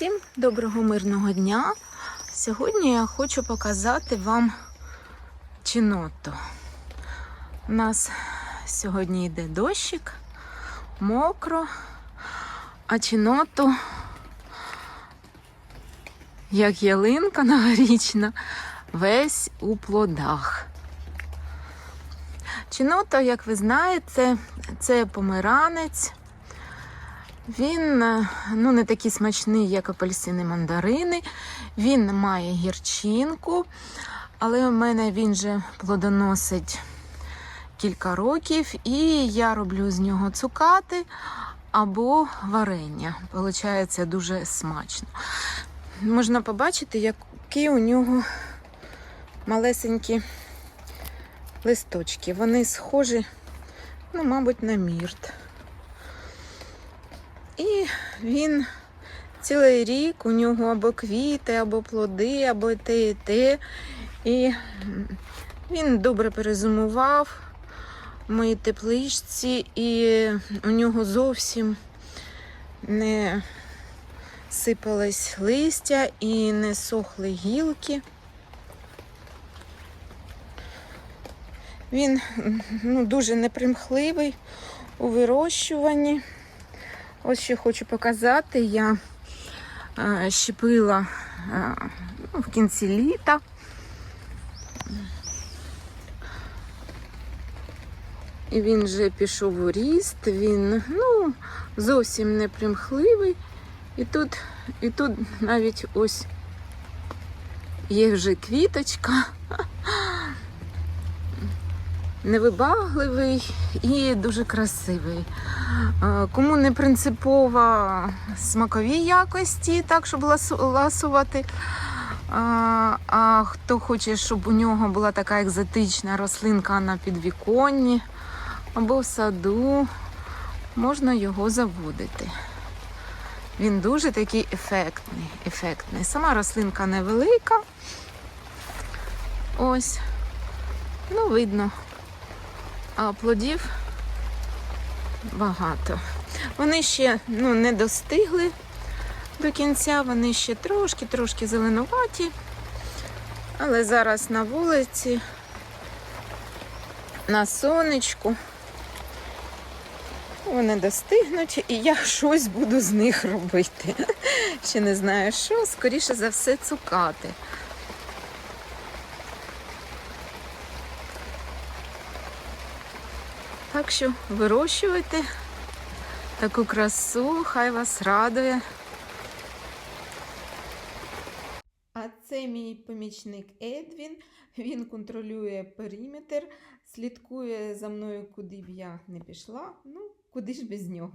Всім доброго мирного дня. Сьогодні я хочу показати вам чиноту. У нас сьогодні йде дощик, мокро, а чиноту, як ялинка новорічна, весь у плодах. Чинота, як ви знаєте, це помиранець. Він е, ну, не такий смачний, як апельсини мандарини. Він має гірчинку, але у мене він же плодоносить кілька років, і я роблю з нього цукати або варення. Получається дуже смачно. Можна побачити, які у нього малесенькі листочки. Вони схожі, ну, мабуть, на мірт. І він цілий рік у нього або квіти, або плоди, або те і те. І він добре перезимував в моїй тепличці, і у нього зовсім не сипалось листя і не сохли гілки. Він ну, дуже непримхливий у вирощуванні. Ось що хочу показати. Я е, щепила е, ну, в кінці літа. І він вже пішов у ріст, він ну, зовсім не примхливий. І тут, і тут навіть ось є вже квіточка. Невибагливий і дуже красивий. Е, Кому не принципова смакові якості, так, щоб ласувати. А, а хто хоче, щоб у нього була така екзотична рослинка на підвіконні або в саду, можна його заводити. Він дуже такий ефектний. ефектний. Сама рослинка невелика. Ось. Ну, видно. А плодів багато. Вони ще ну, не достигли до кінця, вони ще трошки-трошки зеленуваті. Але зараз на вулиці, на сонечку. Вони достигнуть, і я щось буду з них робити. Ще не знаю що, скоріше за все, цукати. Так що вирощуйте таку красу, хай вас радує. А це мій помічник Едвін. Він контролює периметр, слідкує за мною, куди б я не пішла. Ну, куди ж без нього.